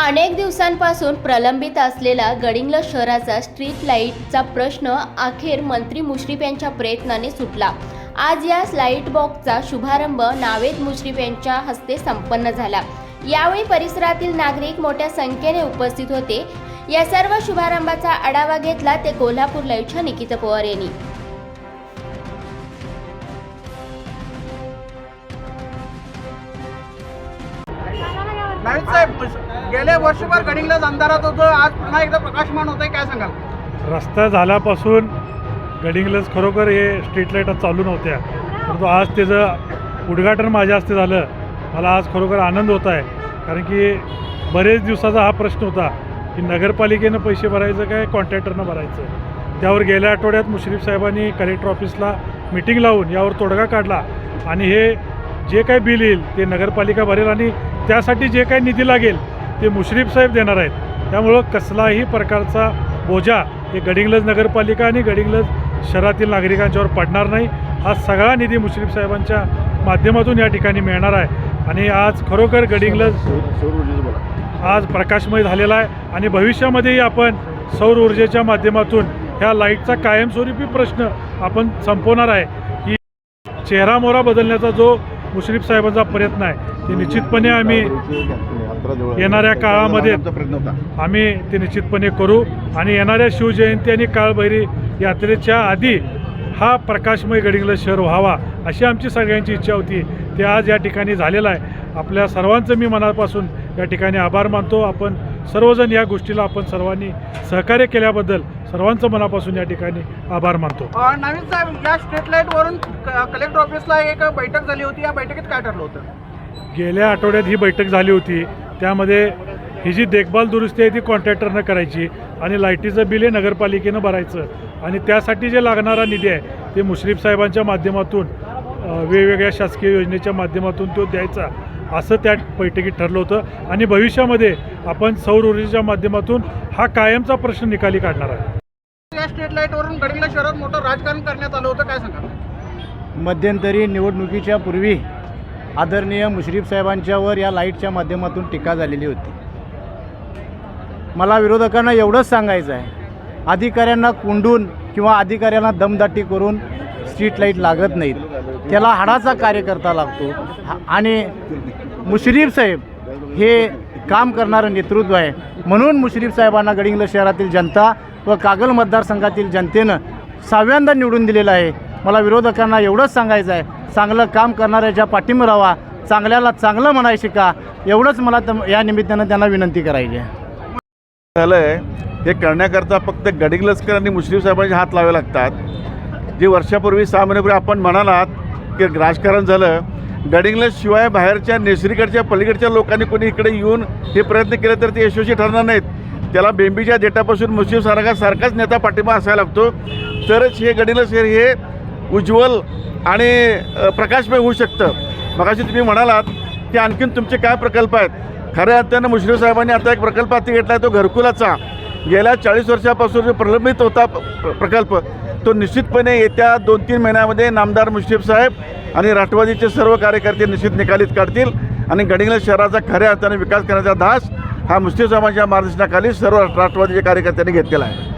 अनेक दिवसांपासून प्रलंबित असलेला गडिंग्लज शहराचा स्ट्रीट लाईटचा प्रश्न अखेर मंत्री मुश्रीफ यांच्या प्रयत्नाने सुटला. आज या लाइट बॉक्सचा शुभारंभ नावेद मुश्रीफ यांच्या हस्ते संपन्न झाला. यावेळी परिसरातील नागरिक मोठ्या संख्येने उपस्थित होते. या सर्व शुभारंभाचा आढावा घेतला ते कोल्हापूर लाईटच्या निकिता पवार यांनी. नाईक साहेब गेल्या वर्षभर गडिंगलाच अंधारात होतं आज पुन्हा एकदा प्रकाशमान होत आहे काय सांगाल? रस्ता झाल्यापासून गडिंगलज खरोखर हे स्ट्रीट लाइट चालू नव्हत्या. परंतु आज त्याचं उद्घाटन माझ्या हस्ते झालं मला आज खरोखर आनंद होत आहे. कारण की बरेच दिवसाचा हा प्रश्न होता की नगरपालिकेनं पैसे भरायचं काय कॉन्ट्रॅक्टरनं भरायचं? त्यावर गेल्या आठवड्यात मुश्रीफ साहेबांनी कलेक्टर ऑफिसला मिटिंग लावून यावर तोडगा काढला. आणि हे जे काही बिल येईल ते नगरपालिका भरेल आणि त्यासाठी जे काही निधी लागेल ते मुश्रीफ साहेब देणार आहेत. त्यामुळं कसलाही प्रकारचा बोजा हे गडिंग्लज नगरपालिका आणि गडिंग्लज शहरातील नागरिकांच्यावर पडणार नाही. हा सगळा निधी मुश्रीफ साहेबांच्या माध्यमातून या ठिकाणी मिळणार आहे. आणि आज खरोखर गडिंग्लज आज प्रकाशमय झालेला आहे आणि भविष्यामध्येही आपण सौर ऊर्जेच्या माध्यमातून ह्या लाईटचा कायमस्वरूपी प्रश्न आपण संपवणार आहे. की चेहरा मोहरा बदलण्याचा जो मुश्रीफ साहेबांचा प्रयत्न आहे. ते निश्चितपणे आम्ही येणाऱ्या काळामध्ये आम्ही ते निश्चितपणे करू. आणि येणाऱ्या शिवजयंती आणि काळभैरी यात्रेच्या आधी हा प्रकाशमय गडिंगलज शहर व्हावा अशी आमची सगळ्यांची इच्छा होती. ते आज या ठिकाणी झालेलं आहे. आपल्या सर्वांचं मी मनापासून या ठिकाणी आभार मानतो. आपण सर्वजण या गोष्टीला आपण सर्वांनी सहकार्य केल्याबद्दल सर्वांचं मनापासून या ठिकाणी आभार मानतो. नवीन साहेब या स्ट्रीट लाइट वरून क- कलेक्टर ऑफिसला एक बैठक झाली होती. या बैठकीत काय ठरलं होतं? गेल्या आठवड्यात ही बैठक झाली होती. त्यामध्ये ही जी देखभाल दुरुस्ती आहे ती कॉन्ट्रॅक्टरनं करायची आणि लाईटीचं बिल हे नगरपालिकेनं भरायचं. आणि त्यासाठी जे लागणारा निधी आहे ते मुश्रीफ साहेबांच्या माध्यमातून वेगवेगळ्या शासकीय योजनेच्या माध्यमातून तो द्यायचा असं त्या बैठकीत ठरलं होतं. आणि भविष्यामध्ये आपण सौर ऊर्जेच्या माध्यमातून हा कायमचा प्रश्न निकाली काढणार आहे या स्ट्रीट लाईटवरून गडिंगला शहरात मोठं राजकारण करण्यात आलं होतं काय सांगा मध्यंतरी निवडणुकीच्या पूर्वी आदरणीय मुश्रीफ साहेबांच्यावर या लाईटच्या माध्यमातून टीका झालेली होती. मला विरोधकांना एवढंच सांगायचं आहे अधिकाऱ्यांना कोंडून किंवा अधिकाऱ्यांना दमदाटी करून स्ट्रीट लाइट लागत नाहीत. त्याला हाडाचा कार्यकर्ता लागतो. आणि मुश्रीफ साहेब हे काम करणारं नेतृत्व आहे. म्हणून मुश्रीफ साहेबांना गडिंग्लज शहरातील जनता व कागल मतदारसंघातील जनतेनं सहाव्यांदा निवडून दिलेलं आहे. मला विरोधकांना एवढंच सांगायचं आहे. चांगलं काम करणाऱ्याच्या पाठिंबा राहा. चांगल्याला चांगलं म्हणाय शिका. एवढंच मला या निमित्तानं त्यांना विनंती करायची आहे. झालं आहे हे करण्याकरता फक्त गडिंगलस्कर आणि मुश्रीफ साहेबांचे हात लावे लागतात. जे वर्षापूर्वी सहा महिन्यापूर्वी आपण म्हणालात की राजकारण झालं गडिंगलस शिवाय बाहेरच्या नेसरीकडच्या पलीकडच्या लोकांनी कोणी इकडे येऊन हे प्रयत्न केले तर ते यशस्वी ठरणार नाहीत. त्याला बेंबीच्या देटापासून मुस्लिम सारखा सारखाच नेता पाठिंबा असायला लागतो. तरच हे गडिंगलज शहर हे उज्ज्वल आणि प्रकाशमय होऊ शकतं. मगाशी तुम्ही म्हणालात की आणखीन तुमचे काय प्रकल्प आहेत? खऱ्या अर्थानं मुश्रीफ साहेबांनी आता एक प्रकल्प हाती घेतला आहे तो घरकुलाचा. गेल्या चाळीस वर्षापासून जो प्रलंबित होता प्र- प्रकल्प तो निश्चितपणे येत्या दोन तीन महिन्यामध्ये नामदार मुश्रीफ साहेब आणि राष्ट्रवादीचे सर्व कार्यकर्ते निश्चित निकालीत काढतील आणि गडिंगला शहराचा खऱ्या अर्थाने विकास करण्याचा धास हा मुस्लिम समाजाच्या मार्गदर्शनाखाली सर्व राष्ट्रवादीच्या कार्यकर्त्यांनी घेतलेला आहे.